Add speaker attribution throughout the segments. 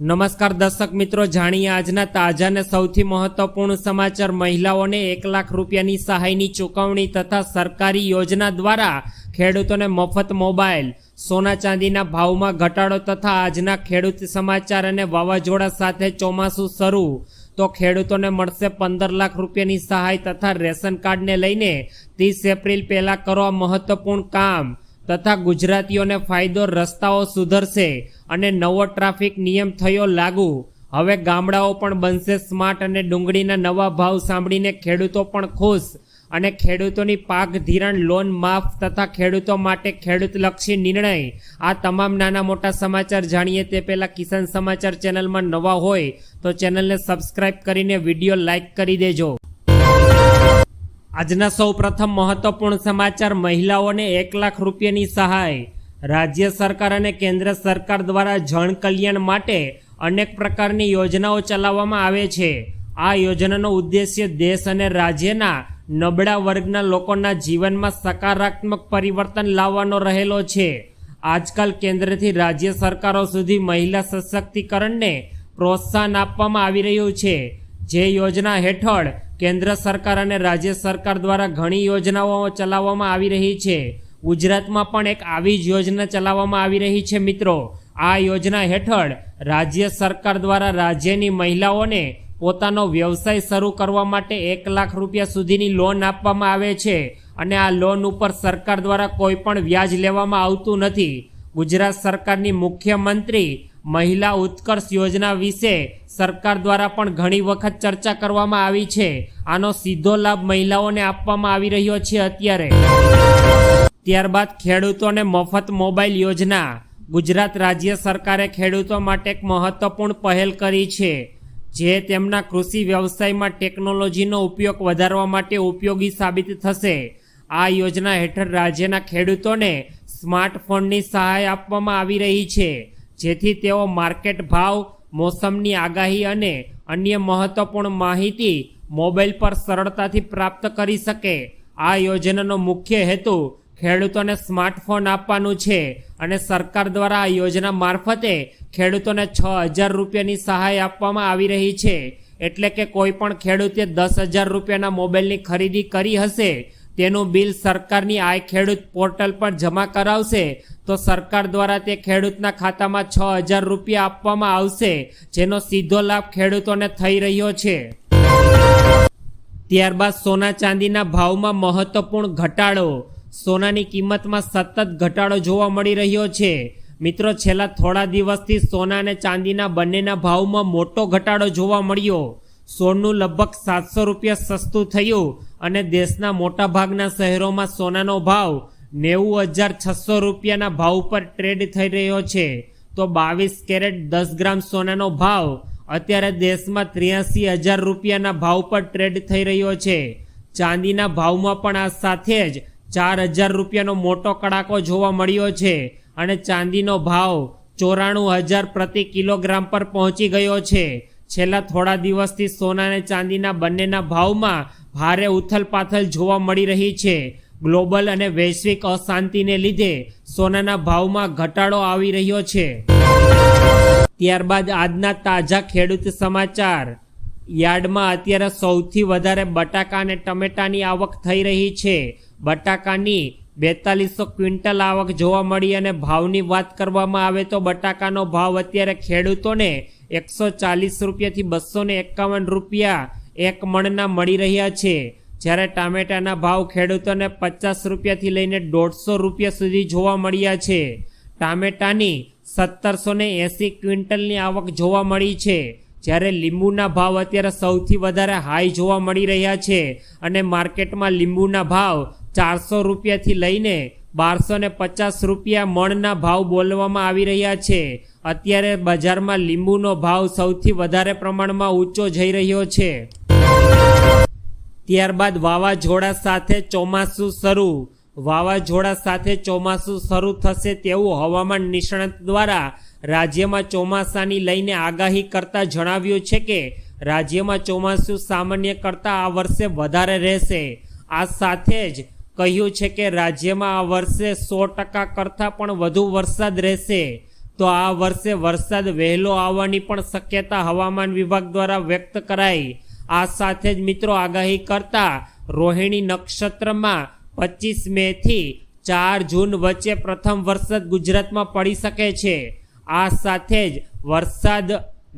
Speaker 1: નમસ્કાર દર્શક મિત્રો, જાણીએ આજના તાજા અને સૌથી મહત્વપૂર્ણ સમાચાર. મહિલાઓને એક લાખ રૂપિયાની સહાયની ચૂકવણી તથા સરકારી યોજના દ્વારા ખેડૂતોને મફત મોબાઈલ. સોના ચાંદીના ભાવમાં ઘટાડો તથા આજના ખેડૂત સમાચાર અને વાવાઝોડા સાથે ચોમાસું શરૂ. તો ખેડૂતોને મળશે પંદર લાખ રૂપિયાની સહાય તથા રેશન કાર્ડને લઈને ત્રીસ એપ્રિલ પહેલાં કરવા મહત્વપૂર્ણ કામ. તથા ગુજરાતીઓને ફાયદો રસ્તાઓ સુધરશે અને નવો ટ્રાફિક નિયમ થયો લાગુ. હવે ગામડાઓ પણ બનશે સ્માર્ટ અને ડુંગળીના નવા ભાવ સાંભળીને ખેડૂતો પણ ખુશ. અને ખેડૂતોની પાક ધિરાણ, લોન માફ તથા ખેડૂતો માટે ખેડૂતલક્ષી નિર્ણય. આ તમામ નાના મોટા સમાચાર જાણીએ તે પહેલાં કિસાન સમાચાર ચેનલમાં નવા હોય તો ચેનલને સબસ્ક્રાઇબ કરીને વીડિયો લાઇક કરી દેજો. આજના સૌ પ્રથમ મહત્વપૂર્ણ સમાચાર, મહિલાઓને એક લાખ રૂપિયાની સહાય. રાજ્ય સરકાર અને કેન્દ્ર સરકાર દ્વારા જણ કલ્યાણ માટે અનેક પ્રકારની યોજનાઓ ચલાવવામાં આવે છે. આ યોજનાનો ઉદ્દેશ્ય દેશ અને રાજ્યના નબળા વર્ગના લોકોના જીવનમાં સકારાત્મક પરિવર્તન લાવવાનો રહેલો છે. આજકાલ કેન્દ્રથી રાજ્ય સરકારો સુધી મહિલા સશક્તિકરણને પ્રોત્સાહન આપવામાં આવી રહ્યું છે. જે યોજના હેઠળ કેન્દ્ર સરકાર અને રાજ્ય સરકાર દ્વારા ઘણી યોજનાઓ ચલાવવામાં આવી રહી છે. ગુજરાતમાં પણ એક આવી જ યોજના ચલાવવામાં આવી રહી છે મિત્રો. આ યોજના હેઠળ રાજ્ય સરકાર દ્વારા રાજ્યની મહિલાઓને પોતાનો વ્યવસાય શરૂ કરવા માટે એક લાખ રૂપિયા સુધીની લોન આપવામાં આવે છે અને આ લોન ઉપર સરકાર દ્વારા કોઈ પણ વ્યાજ લેવામાં આવતું નથી. ગુજરાત સરકારની મુખ્યમંત્રી મહિલા ઉત્કર્ષ યોજના વિશે સરકાર દ્વારા પણ ઘણી વખત ચર્ચા કરવામાં આવી છે. આનો સીધો લાભ મહિલાઓને આપવામાં આવી રહ્યો છે અત્યારે. ત્યારબાદ ખેડૂતોને મફત મોબાઈલ યોજના. ગુજરાત રાજ્ય સરકારે ખેડૂતો માટે એક મહત્વપૂર્ણ પહેલ કરી છે, જે તેમના કૃષિ વ્યવસાયમાં ટેકનોલોજીનો ઉપયોગ વધારવા માટે ઉપયોગી સાબિત થશે. આ યોજના હેઠળ રાજ્યના ખેડૂતોને સ્માર્ટફોનની સહાય આપવામાં આવી રહી છે. જેથી તેઓ માર્કેટ ભાવ, મોસમની આગાહી અને અન્ય મહત્વપૂર્ણ માહિતી મોબાઈલ પર સરળતાથી પ્રાપ્ત કરી શકે. આ યોજનાનો મુખ્ય હેતુ ખેડૂતોને સ્માર્ટફોન આપવાનું છે અને સરકાર દ્વારા આ યોજના મારફતે ખેડૂતોને છ હજાર રૂપિયાની સહાય આપવામાં આવી રહી છે. એટલે કે કોઈ પણ ખેડૂતે દસ હજાર રૂપિયાના મોબાઈલની ખરીદી કરી હશે તેનું બિલ સરકારની આય ખેડૂત પોર્ટલ પર જમા કરાવશે, તો સરકાર દ્વારા તે ખેડૂતના ખાતામાં છ હજાર રૂપિયા આપવામાં આવશે, જેનો સીધો લાભ ખેડૂતોને થઈ રહ્યો છે. ત્યારબાદ સોના ચાંદીના ભાવમાં મહત્વપૂર્ણ ઘટાડો. સોનાની કિંમતમાં સતત ઘટાડો જોવા મળી રહ્યો છે. મિત્રો, છેલ્લા થોડા દિવસથી સોના અને ચાંદીના બંનેના ભાવમાં મોટો ઘટાડો જોવા મળ્યો. સોનું લગભગ સાતસો રૂપિયા સસ્તું થયું અને દેશના મોટાભાગના શહેરોમાં સોનાનો ભાવ નેવું હજાર છસો રૂપિયાના ભાવ પર ટ્રેડ થઈ રહ્યો છે. તો બાવીસ કેરેટ દસ ગ્રામ સોનાનો ભાવ અત્યારે દેશમાં ત્ર્યાસી હજાર રૂપિયાના ભાવ પર ટ્રેડ થઈ રહ્યો છે. ચાંદીના ભાવમાં પણ આ સાથે જ ચાર હજાર રૂપિયાનો મોટો કડાકો જોવા મળ્યો છે અને ચાંદીનો ભાવ ચોરાણું હજાર પ્રતિ કિલોગ્રામ પર પહોંચી ગયો છે. છેલ્લા થોડા દિવસથી સોના અને ચાંદીના બંનેના ભાવમાં ભારે ઉથલપાથલ જોવા મળી રહી છે. ગ્લોબલ અને વૈશ્વિક અશાંતિને લીધે સોનાના ભાવમાં ઘટાડો આવી રહ્યો છે. ત્યારબાદ આજના તાજા ખેડૂત સમાચાર. યાર્ડમાં અત્યારે સૌથી વધારે બટાકા અને ટમેટાની આવક થઈ રહી છે. બટાકાની બેતાલીસો ક્વિન્ટલ આવક જોવા મળી અને ભાવની વાત કરવામાં આવે તો બટાકાનો ભાવ અત્યારે ખેડૂતોને એકસો ચાલીસ રૂપિયાથી બસો એકાવન રૂપિયા એક મણના મળી રહ્યા છે. જ્યારે ટામેટાના ભાવ ખેડૂતોને પચાસ રૂપિયાથી લઈને દોઢસો રૂપિયા સુધી જોવા મળ્યા છે. ટામેટાની સત્તરસો ને એંસી ક્વિન્ટલની આવક જોવા મળી છે. જ્યારે લીંબુના ભાવ અત્યારે સૌથી વધારે હાઈ જોવા મળી રહ્યા છે અને માર્કેટમાં લીંબુના ભાવ ચારસો રૂપિયાથી લઈને બારસો ને પચાસ રૂપિયા મણના ભાવ બોલવામાં આવી રહ્યા છે. અત્યારે બજારમાં લીંબુનો ભાવ સૌથી વધારે પ્રમાણમાં ઊંચો જઈ રહ્યો છે. ત્યારબાદ વાવાઝોડા સાથે ચોમાસું શરૂ. વાવાઝોડા સાથે ચોમાસું શરૂ થશે તેવું હવામાન નિષ્ણાત દ્વારા રાજ્યમાં ચોમાસાની લઈને આગાહી કરતા જણાવ્યું છે કે, રાજ્યમાં ચોમાસું સામાન્ય કરતાં આ વર્ષે વધારે રહેશે. આ સાથે જ કહ્યું છે કે, રાજ્યમાં આ વર્ષે સો ટકા કરતાં પણ વધુ વરસાદ રહેશે. તો આ વર્ષે વરસાદ વહેલો આવવાની પણ શક્યતા હવામાન વિભાગ દ્વારા વ્યક્ત કરાઈ. આ સાથે જ મિત્રો આગાહી કરતા રોહિણી નક્ષત્રમાં પચીસ મે થી ચાર જૂન વચ્ચે પ્રથમ વરસાદ ગુજરાતમાં પડી શકે છે. આ સાથે જ વરસાદ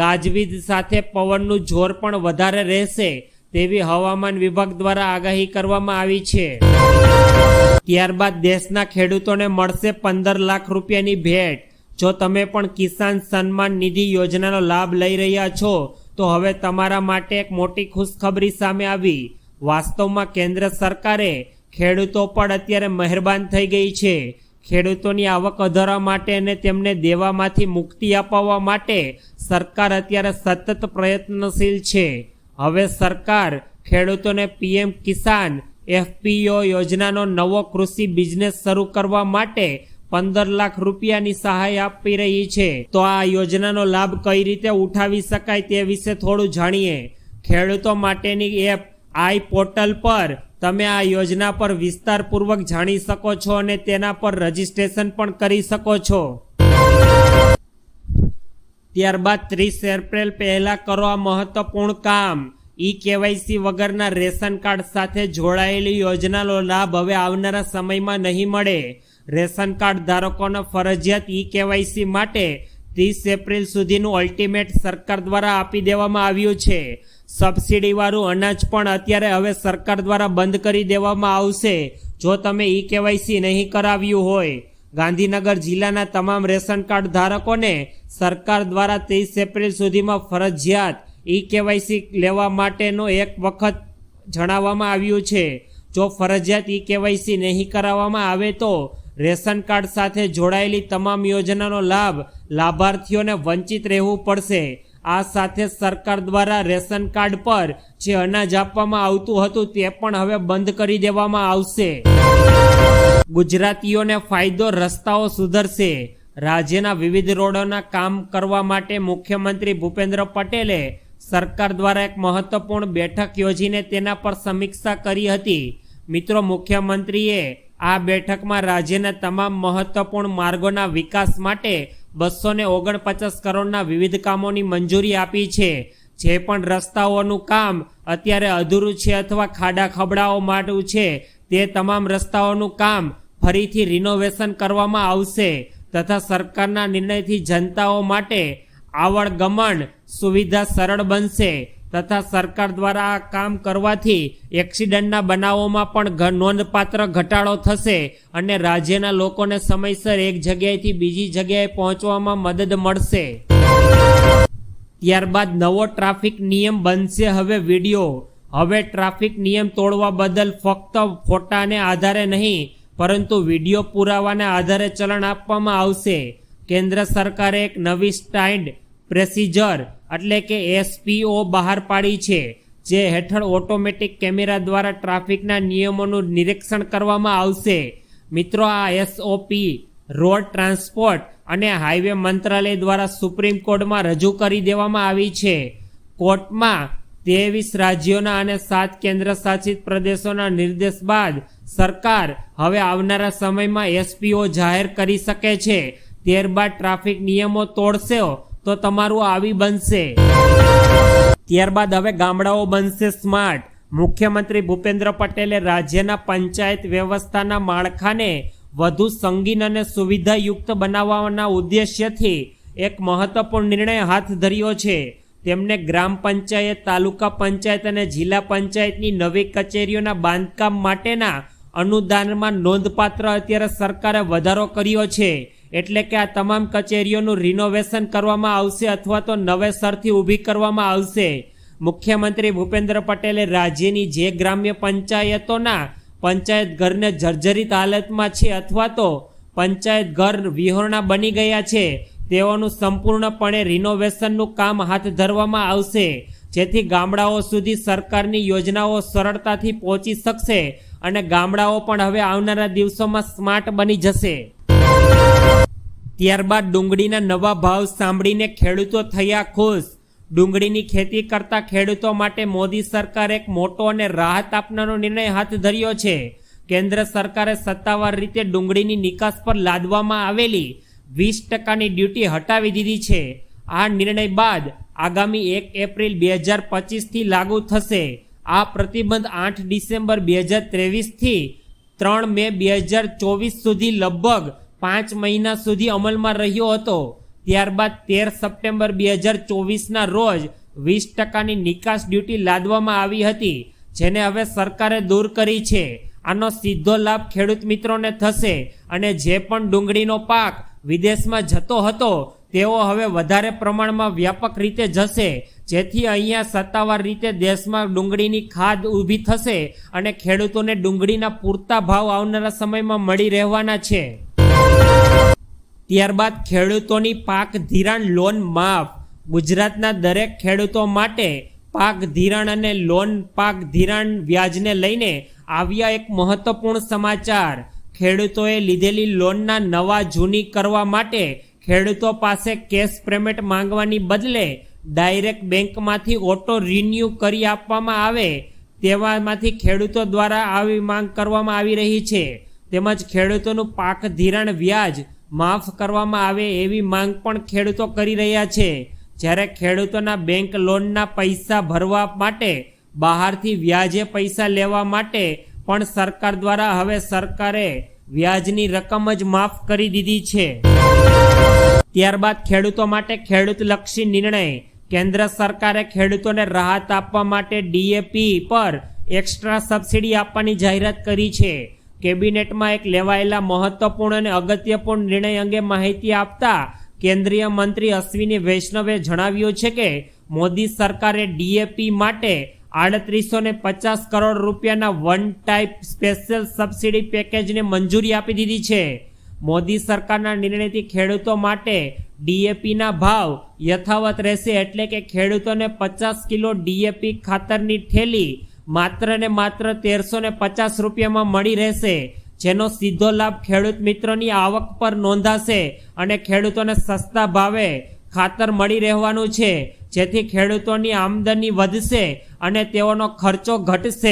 Speaker 1: ગાજવીજ સાથે પવનનું જોર પણ વધારે રહેશે તેવી હવામાન વિભાગ દ્વારા આગાહી કરવામાં આવી છે. ત્યારબાદ દેશના ખેડૂતોને મળશે પંદર લાખ રૂપિયાની ભેટ. જો તમે પણ કિસાન સન્માન નિધિ યોજનાનો લાભ લઈ રહ્યા છો, તો હવે તમારા માટે એક મોટી ખુશખબરી સામે આવી. વાસ્તવમાં કેન્દ્ર સરકારે ખેડૂતો પર અત્યારે મહેરબાન થઈ ગઈ છે. ખેડૂતોની આવક વધારવા માટે અને તેમને દેવામાંથી મુક્તિ અપાવવા માટે સરકાર અત્યારે સતત પ્રયત્નશીલ છે. હવે સરકાર ખેડૂતોને પીએમ કિસાન એફપીઓ યોજનાનો નવો કૃષિ બિઝનેસ શરૂ કરવા માટે પંદર લાખ રૂપિયાની સહાય આપી રહી છે. તો આ યોજનાનો લાભ કઈ રીતે ઉઠાવી શકાય તે વિશે થોડું જાણીએ. ખેડૂતો માટેની એપ આઈ પોર્ટલ પર તમે આ યોજના પર વિસ્તારપૂર્વક જાણી શકો છો અને તેના પર રજીસ્ટ્રેશન પણ કરી શકો છો. ત્યારબાદ ત્રીસ એપ્રિલ પહેલા કરો આ મહત્વપૂર્ણ કામ. ઈ કેવાયસી વગરના રેશન કાર્ડ સાથે જોડાયેલી યોજનાનો લાભ હવે આવનારા સમયમાં નહીં મળે. રેશન કાર્ડ ધારકોને ફરજિયાત ઈ કેવાયસી માટે ત્રીસ એપ્રિલ સુધીનું અલ્ટિમેટ સરકાર દ્વારા આપી દેવામાં આવ્યું છે. સબસિડીવાળું અનાજ પણ અત્યારે હવે સરકાર દ્વારા બંધ કરી દેવામાં આવશે. જો તમે ઈ કેવાયસી નહીં કરાવ્યું હોય, ગાંધીનગર જિલ્લાના તમામ રેશન કાર્ડ ધારકોને સરકાર દ્વારા ત્રીસ એપ્રિલ સુધીમાં ફરજિયાત ઈ કેવાયસી લેવા માટેનો એક વખત જણાવવામાં આવ્યું છે. જો ફરજિયાત ઈ કેવાયસી નહીં કરાવવામાં આવે તો રેશન કાર્ડ સાથે જોડાયેલી તમામ યોજનાનો લાભ લાભાર્થીઓને વંચિત રહેવું પડશે. આ સાથે સરકાર દ્વારા રેશન કાર્ડ પર જે અનાજ આપવામાં આવતું હતું તે પણ હવે બંધ કરી દેવામાં આવશે. ગુજરાતીઓને ફાયદો રસ્તાઓ સુધરશે. રાજ્યના વિવિધ રોડોના કામ કરવા માટે મુખ્યમંત્રી ભૂપેન્દ્ર પટેલે સરકાર દ્વારા એક મહત્વપૂર્ણ બેઠક યોજીને તેના પર સમીક્ષા કરી હતી. મિત્રો, મુખ્યમંત્રીએ આ બેઠકમાં રાજ્યના તમામ મહત્વપૂર્ણ માર્ગોના વિકાસ માટે બસો ને ઓગણપચાસ કરોડના વિવિધ કામોની મંજૂરી આપી છે. જે પણ રસ્તાઓનું કામ અત્યારે અધૂરું છે અથવા ખાડા ખબડાઓ માટું છે, તે તમામ રસ્તાઓનું કામ ફરીથી રિનોવેશન કરવામાં આવશે તથા સરકારના નિર્ણયથી જનતાઓ માટે આવડ ગમન સુવિધા સરળ બનશે. તથા સરકાર દ્વારા આ કામ કરવાથી એક્સિડન્ટના બનાવોમાં પણ નોંધપાત્ર ઘટાડો થશે અને રાજ્યના લોકોને સમયસર એક જગ્યાએથી બીજી જગ્યાએ પહોંચવામાં મદદ મળશે. ત્યારબાદ નવો ટ્રાફિક નિયમ બનશે હવે વીડિયો. હવે ટ્રાફિક નિયમ તોડવા બદલ ફક્ત ફોટાને આધારે નહીં, પરંતુ વીડિયો પુરાવાને આધારે ચલણ આપવામાં આવશે. કેન્દ્ર સરકારે એક નવી સ્ટાઇન્ડ પ્રેસિજર એટલે કે એસપીઓ બહાર પાડી છે, જે હેઠળ ઓટોમેટિક કેમેરા દ્વારા ટ્રાફિકના નિયમોનું નિરીક્ષણ કરવામાં આવશે. મિત્રો, આ એસઓપી રોડ ટ્રાન્સપોર્ટ અને હાઈવે મંત્રાલય દ્વારા સુપ્રીમ કોર્ટમાં રજૂ કરી દેવામાં આવી છે. કોર્ટમાં ત્રેવીસ રાજ્યોના અને સાત કેન્દ્ર શાસિત પ્રદેશોના નિર્દેશ બાદ સરકાર હવે આવનારા સમયમાં એસપીઓ જાહેર કરી શકે છે. ત્યારબાદ ટ્રાફિક નિયમો તોડશે તો તમારું આવી બનશે. ત્યારબાદ હવે ગામડાઓ બનશે સ્માર્ટ. મુખ્યમંત્રી ભૂપેન્દ્ર પટેલે રાજ્યના પંચાયત વ્યવસ્થાના માળખાને વધુ સંગીન અને સુવિધાયુક્ત બનાવવાના ઉદ્દેશ્યથી એક મહત્વપૂર્ણ નિર્ણય હાથ ધર્યો છે. તેમને ગ્રામ પંચાયત, તાલુકા પંચાયત અને જિલ્લા પંચાયતની નવી કચેરીઓના બાંધકામ માટેના અનુદાનમાં નોંધપાત્ર અત્યારે સરકારે વધારો કર્યો છે. એટલે કે આ તમામ કચેરીઓનું રિનોવેશન કરવામાં આવશે અથવા તો નવેસરથી ઊભી કરવામાં આવશે. મુખ્યમંત્રી ભૂપેન્દ્ર પટેલે રાજ્યની જે ગ્રામ્ય પંચાયતોના પંચાયત ઘરને જર્જરિત હાલતમાં છે અથવા તો પંચાયત ઘર વિહોરણા બની ગયા છે, તેઓનું સંપૂર્ણપણે રિનોવેશનનું કામ હાથ ધરવામાં આવશે, જેથી ગામડાઓ સુધી સરકારની યોજનાઓ સરળતાથી પહોંચી શકશે અને ગામડાઓ પણ હવે આવનારા દિવસોમાં સ્માર્ટ બની જશે. ત્યારબાદ ડુંગળીના નવા ભાવ સાંભળીને ખેડૂતો થયા ખુશ. ડુંગળીની ખેતી કરતા ખેડૂતો માટે મોદી સરકારે એક મોટો અને રાહત આપનારો નિર્ણય હાથ ધર્યો છે. કેન્દ્ર સરકારે સત્તાવાર રીતે ડુંગળીની નિકાસ પર લાદવામાં આવેલી વીસ ટકાની ડ્યુટી હટાવી દીધી છે. આ નિર્ણય બાદ આગામી એક એપ્રિલ બે હજાર પચીસથી લાગુ થશે. આ પ્રતિબંધ આઠ ડિસેમ્બર બે હજાર ત્રેવીસથી ત્રણ મે બે હજાર ચોવીસ સુધી લગભગ પાંચ મહિના સુધી અમલમાં રહ્યો હતો. ત્યારબાદ તેર સપ્ટેમ્બર બે હજાર ચોવીસના રોજ વીસ ટકાની નિકાસ ડ્યુટી લાદવામાં આવી હતી, જેને હવે સરકારે દૂર કરી છે. આનો સીધો લાભ ખેડૂત મિત્રોને થશે અને જે પણ ડુંગળીનો પાક વિદેશમાં જતો હતો, તેઓ હવે વધારે પ્રમાણમાં વ્યાપક રીતે જશે, જેથી અહીંયા સત્તાવાર રીતે દેશમાં ડુંગળીની ખાદ ઊભી થશે અને ખેડૂતોને ડુંગળીના પૂરતા ભાવ આવનારા સમયમાં મળી રહેવાના છે. ત્યારબાદ ખેડૂતોની પાક ધિરાણ લોન માફ. ગુજરાતના દરેક ખેડૂતો માટે પાક ધિરાણ અને લોન પાક ધિરાણ વ્યાજને લઈને આવ્યા એક મહત્વપૂર્ણ સમાચાર. ખેડૂતોએ લીધેલી લોનના નવા જૂની કરવા માટે ખેડૂતો પાસે કેશ પેમેન્ટ માંગવાની બદલે ડાયરેક્ટ બેંકમાંથી ઓટો રિન્યૂ કરી આપવામાં આવે તેવામાંથી ખેડૂતો દ્વારા આવી માંગ કરવામાં આવી રહી છે. તેમજ ખેડૂતોનું પાક ધિરાણ વ્યાજ માફ કરવામાં આવે એવી માંગ પણ ખેડૂતો કરી રહ્યા છે. જ્યારે ખેડૂતોના બેંક લોનના પૈસા ભરવા માટે બહારથી વ્યાજે પૈસા લેવા માટે પણ સરકાર દ્વારા હવે સરકારે વ્યાજની રકમ જ માફ કરી દીધી છે. ત્યારબાદ ખેડૂતો માટે ખેડૂતલક્ષી નિર્ણય. કેન્દ્ર સરકારે ખેડૂતોને રાહત આપવા માટે ડીએપી પર એક્સ્ટ્રા સબસિડી આપવાની જાહેરાત કરી છે. કેબિનેટમાં એક લેવાયેલા મહત્વપૂર્ણ અને અગત્યપૂર્ણ નિર્ણય અંગે માહિતી આપતા કેન્દ્રીય મંત્રી અશ્વિની વૈષ્ણવે જણાવ્યું છે કે મોદી સરકારે ડીએપી માટે આડત્રીસો ને પચાસ કરોડ રૂપિયાના વન ટાઈપ સ્પેશિયલ સબસિડી પેકેજને મંજૂરી આપી દીધી છે. મોદી સરકારના નિર્ણયથી ખેડૂતો માટે ડીએપીના ભાવ યથાવત રહેશે એટલે કે ખેડૂતોને પચાસ કિલો ડીએપી ખાતરની થેલી માત્ર ને માત્ર તેરસો ને પચાસ રૂપિયામાં મળી રહેશે, જેનો સીધો લાભ ખેડૂત મિત્રોની આવક પર નોંધાશે અને ખેડૂતોને સસ્તા ભાવે ખાતર મળી રહેવાનું છે, જેથી ખેડૂતોની આમદની વધશે અને તેઓનો ખર્ચો ઘટશે.